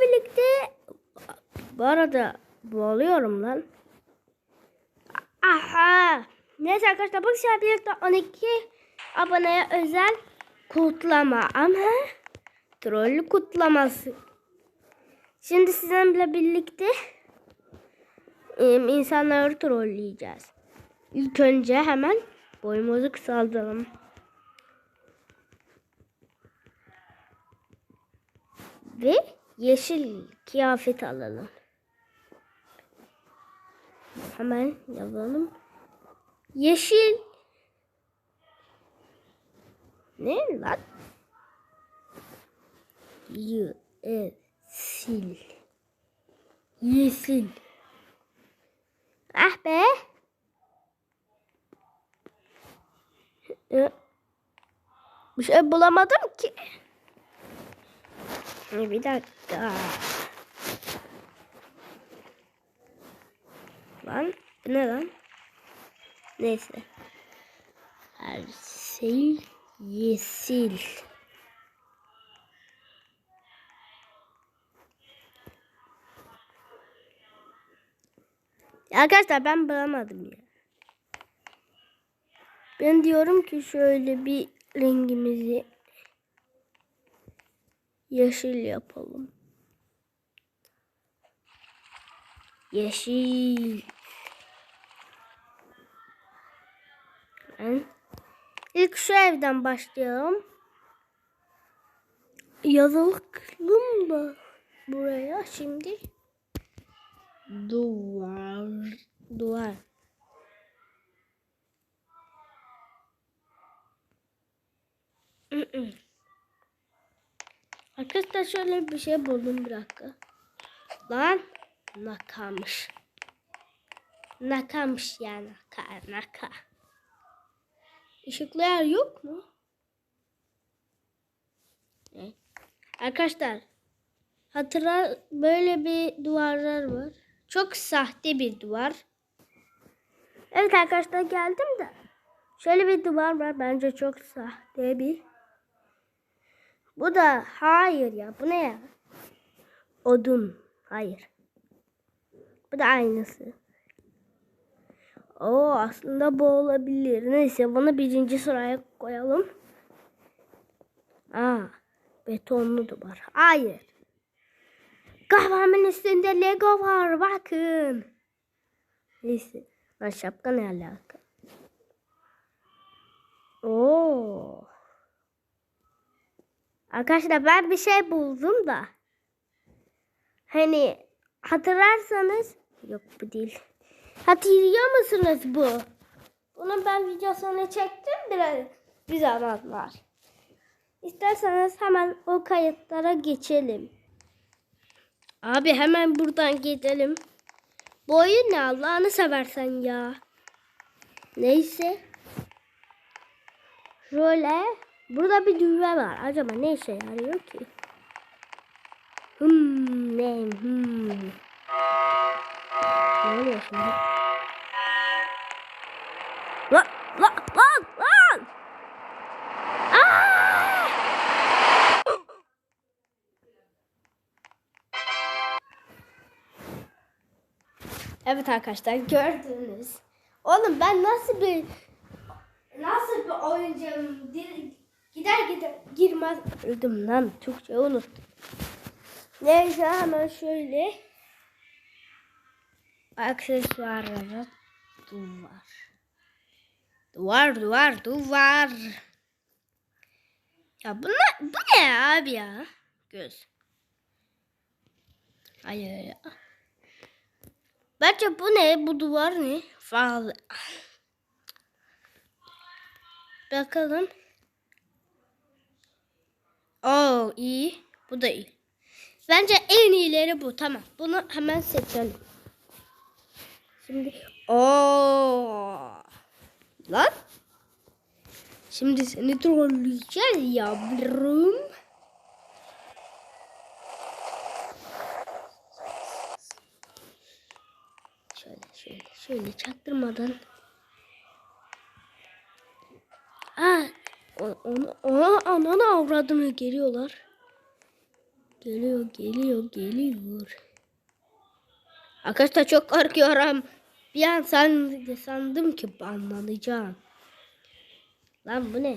birlikte bu arada boğuluyorum lan. Aha. Neyse arkadaşlar bu sizlerle birlikte 12 aboneye özel kutlama ama troll kutlaması. Şimdi sizinle birlikte insanları trolleyeceğiz. İlk önce hemen boyumuzu kısaltalım. Ve yeşil kıyafet alalım. Hemen yazalım. Yeşil. Ne lan? Yeşil. Yeşil. Ah be. Ee, Bir şey bulamadım ki. Bir dakika. Lan ne lan? Neyse. Her şey yeşil. Arkadaşlar ben bulamadım ya. Ben diyorum ki şöyle bir rengimizi yeşil yapalım. Yeşil. Ben ilk şu evden başlayalım. Yazalım da buraya şimdi. Duvar. Duvar. Mm-mm. Arkadaşlar şöyle bir şey buldum bir dakika. Lan nakamış. Nakamış ya naka naka. Işıklı yer yok mu? Ne? Arkadaşlar hatıra böyle bir duvarlar var. Çok sahte bir duvar. Evet arkadaşlar geldim de. Şöyle bir duvar var bence çok sahte bir. Bu da hayır ya. Bu ne ya? Odun. Hayır. Bu da aynısı. Oo aslında bu olabilir. Neyse bunu birinci sıraya koyalım. Aa betonlu duvar. Hayır. Kahvamın üstünde Lego var bakın. Neyse. Lan şapka ne alaka? Oo. Arkadaşlar ben bir şey buldum da. Hani hatırlarsanız yok bu değil. Hatırlıyor musunuz bu? Bunun ben videosunu çektim biraz bir zamanlar. İsterseniz hemen o kayıtlara geçelim. Abi hemen buradan gidelim. Bu oyun ne Allah'ını seversen ya. Neyse. Şöyle. Burada bir düğme var. Acaba ne işe yarıyor ki? Hmm, ne? Hmm. Ne oluyor şimdi? Lan, lan, lan, lan! Aa! Evet arkadaşlar gördünüz. Oğlum ben nasıl bir nasıl bir oyuncuyum? Gider gider girmez. Öldüm lan. Türkçe unuttum. Neyse hemen şöyle aksesuarlara duvar. Duvar duvar duvar. Ya bu ne, bu ne abi ya? Göz. Hayır ya. Bence bu ne? Bu duvar ne? Fazla. Bakalım. Oo iyi. Bu da iyi. Bence en iyileri bu. Tamam. Bunu hemen seçelim. Şimdi Oo. Lan. Şimdi seni trolleyeceğiz yavrum. Şöyle şöyle şöyle çaktırmadan. Aa, o- onu, ona, ananı avradını geliyorlar. Geliyor, geliyor, geliyor. Arkadaşlar çok korkuyorum. Bir an san, sandım ki banlanacağım. Lan bu ne?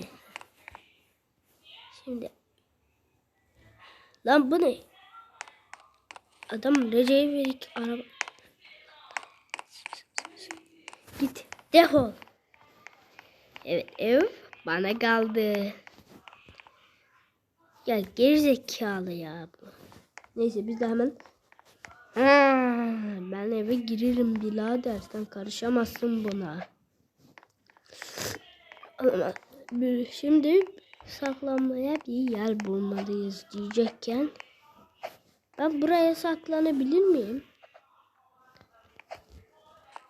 Şimdi. Lan bu ne? Adam Recep İvedik araba. Git. Defol. Evet ev bana kaldı. Ya gerizekalı ya bu. Neyse biz de hemen Ha, ben eve girerim birader sen karışamazsın buna. Şimdi saklanmaya bir yer bulmalıyız diyecekken ben buraya saklanabilir miyim?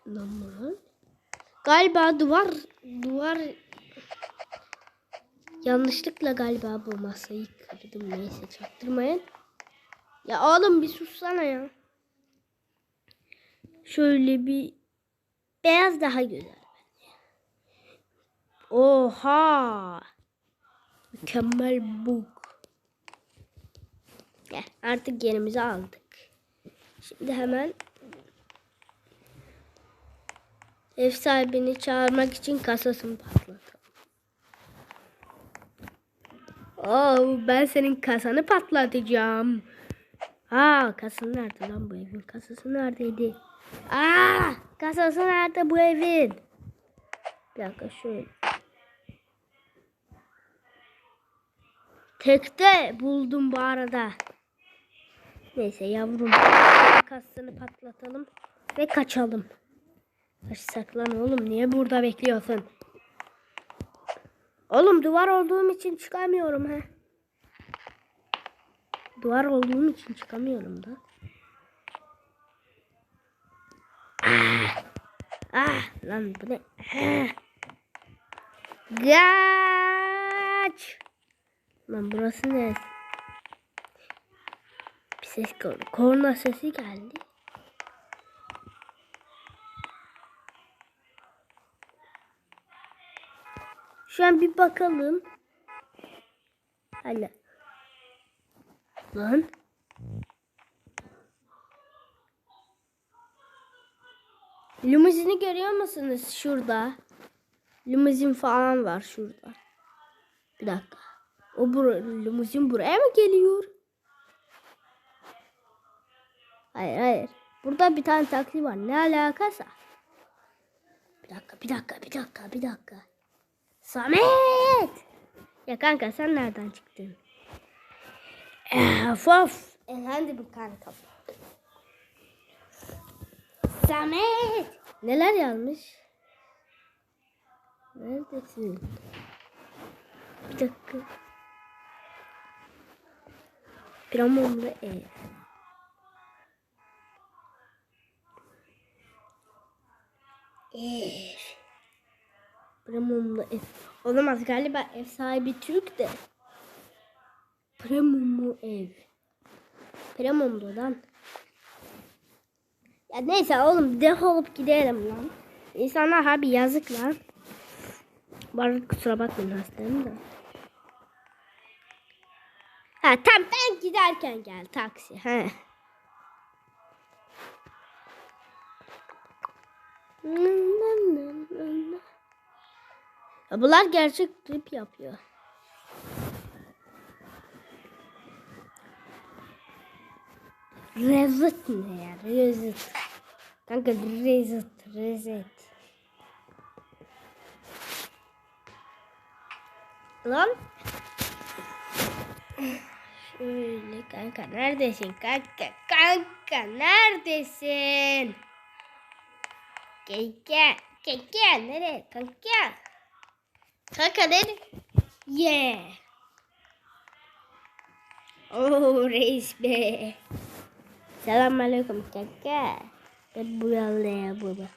Normal. Galiba duvar duvar yanlışlıkla galiba bu masayı kırdım neyse çaktırmayın. Ya oğlum bir sussana ya. Şöyle bir beyaz daha güzel. Oha! Mükemmel bu. Gel artık yerimizi aldık. Şimdi hemen ev sahibini çağırmak için kasasını patlatalım. Oo, ben senin kasanı patlatacağım. Aa, kasası nerede lan bu evin? Kasası neredeydi? Aa, kasası nerede bu evin? Bir dakika şöyle. Tekte buldum bu arada. Neyse yavrum. Kasasını patlatalım ve kaçalım. Kaç saklan oğlum niye burada bekliyorsun? Oğlum duvar olduğum için çıkamıyorum he. Duvar olduğum için çıkamıyorum da. Ah, ah lan bu ne? Ah. Kaç. Lan burası ne? Bir ses geldi. Korna sesi geldi. Şu an bir bakalım. Hala. Lan. Limuzini görüyor musunuz şurada? Limuzin falan var şurada. Bir dakika. O bura, limuzin buraya mı geliyor? Hayır hayır. Burada bir tane taksi var. Ne alakası? Bir dakika bir dakika bir dakika bir dakika. Samet! Ya kanka sen nereden çıktın? Of of. Efendim kanka. Samet! Neler yazmış? Neredesin? Bir dakika. Piramonlu ev. Ev. Premiumlu ev. Olamaz galiba ev sahibi Türk de. Premiumlu ev. Premiumlu lan. Ya neyse oğlum defolup gidelim lan. İnsanlar harbi yazık lan. Arada kusura bakmayın hastayım da. Ha tam ben giderken gel taksi. He. Ya bunlar gerçek trip yapıyor. Rezet ne ya? Rezet. Kanka rezet, rezet. Lan. Şöyle kanka neredesin kanka? Kanka neredesin? Kanka, kanka nereye? Kanka. Kanka nereye? Yeah. Oh reis be. Selamünaleyküm kanka. Ben bu yolda baba.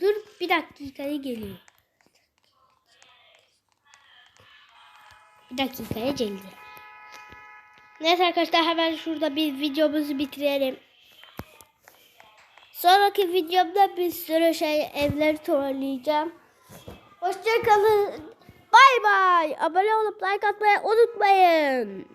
Dur bir dakikaya geliyor. Bir dakikaya geldi. Neyse arkadaşlar hemen şurada bir videomuzu bitirelim. Sonraki videomda bir sürü şey evleri turlayacağım. Hoşçakalın. Bay bay. Abone olup like atmayı unutmayın.